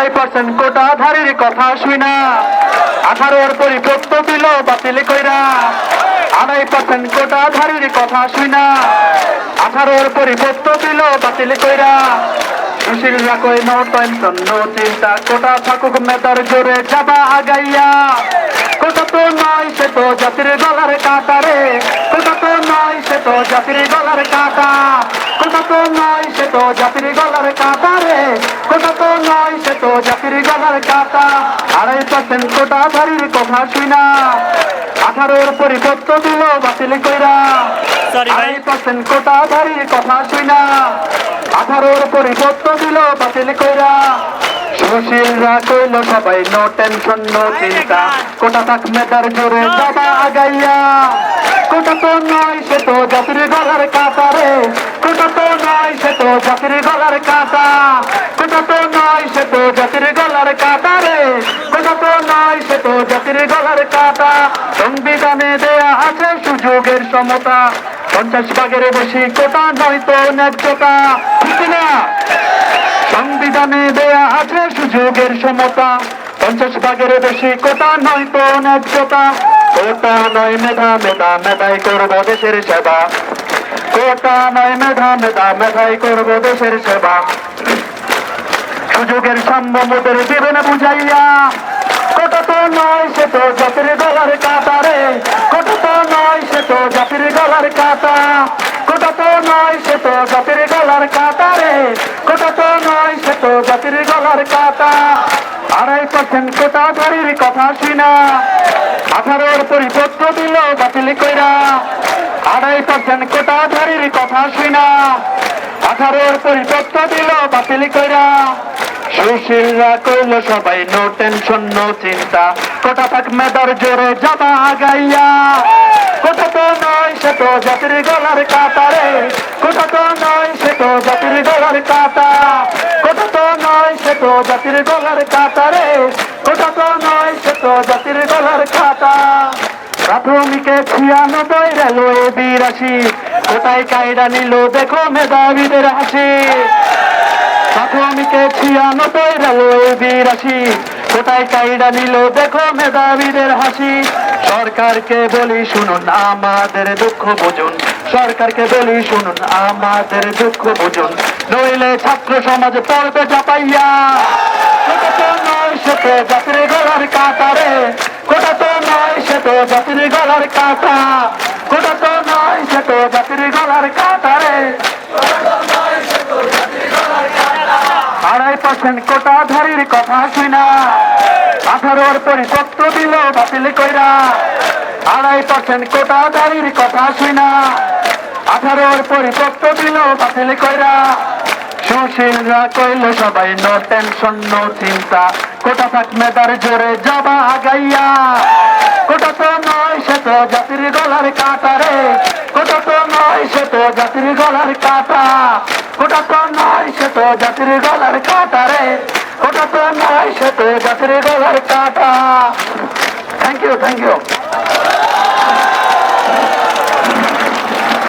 আড়াই পার্সেন্ট কোটাধারীর কথা শুই না। আঠারোর পরিপক্ত দিল পার্সেন্ট কোটাধারীর কথা শুই না। আঠারোর পরিপক্ত দিল বাতিল কোটা থাকুক মেদার জোরে যাবা আগাইয়া। কোটা তো নয় সে তো জাতির গলার কাটা রে কোটা তো নয় সে তো জাতির গলার কাটা। কোটা তো নয় সে তো জাতির গলার কাটা রে কোটা তো নয় পার্সেন্ট কোটা ধারির কথা শুই না আঠারোর পরিপত্র দিল বাতিল কইরা। পার্সেন্ট কোটা ধারির কথা শুই না আঠারোর পরিপত্র দিল বাতিল কইরা। সুশীলরা কইল সবাই নো টেনশন নো চিন্তা। কোটা থাক মেটার জোরে যাবা আগাইয়া। কোটা তো নয় সে তো জাতির গলার কাটা রে কোটা তো নয় সে তো জাতির সমতা পঞ্চাশ ভাগের বেশি কোটা নয়তো ন্যায্যতা না? সংবিধানে দেয়া আছে সুযোগের সমতা, পঞ্চাশ ভাগের বেশি কোটা নয় তো ন্যায্যতা, কোটা নয় মেধা মেধা মেধাই করব দেশের সেবা। কোটা নয় মেধা মেধা মেধাই করব দেশের সেবা। সুযোগের সাম্য মোদের দিবেন বুঝাইয়া, কোটা তো নয়, সে তো জাতির গলার কাটা নয়, সে তো জাতির কাটা আড়াই পার্সেন্ট কোটা ধারির কথা শুনা। আঠারোর পরিপত্র দিল বাতিল কইরা। আড়াই পার্সেন্ট কোটা ধারির কথা শুনা। আঠারোর পরিপত্র দিল বাতিল কইরা। সুশীলরা কইল, সবাই নো টেনশন, নো চিন্তা। কোটা থাক মেদার জোরে যাবা আগাইয়া। কোটা তো নয়, সে তো জাতির গলার কাটা রে। কোটা তো নয়, সে তো জাতির গলার কাটা গলার কাটা রে কোটা তো নয় সে তো জাতির গলার কাটা প্রাথমিকে ছিয়ানব্বই রেলওয়ে বিরাশি, কোথায় কায়দা নিল দেখো মেধাবীদের হাসি। প্রাথমিকে ছিয়ানব্বই রেলওয়ে বিরাশি, কোথায় কাইডা নিল দেখো মেধাবীদের হাসি। সরকারকে বলি শুনুন, আমাদের দুঃখ বুঝুন। সরকারকে বলি শুনুন, আমাদের দুঃখ বুঝুন। নইলে ছাত্র সমাজ পড়বে চাপাইয়া। তো নয় সে তো জাতির গলার কাটা রে কোটা তো নয় সে তো জাতির গলার কাটা। কোটা তো নয় সে তো জাতির গলার কাটা রে আড়াই পার্সেন্ট কোটা ধারির কথা শুনা আঠারোর পরিপত্র দিল বাতিল কইরা। আড়াই পার্সেন্ট কোটা ধারির কথা শুনা আঠারোর পরিপত্র দিল বাতিল কইরা। সুশীলরা কইল, সবাই নো টেনশন নো চিন্তা। কোটা থাক মেদার জোরে যাবা গাইয়া। কোটা তো নয় সে তো জাতির গলার কাটা রে। কোটা তো নয় সে তো জাতির গলার কাটা। কোটা তো নয় সে তো জাতির গলার কাটা রে। কোটা তো নয় সে তো জাতির গলার কাটা। Thank you thank you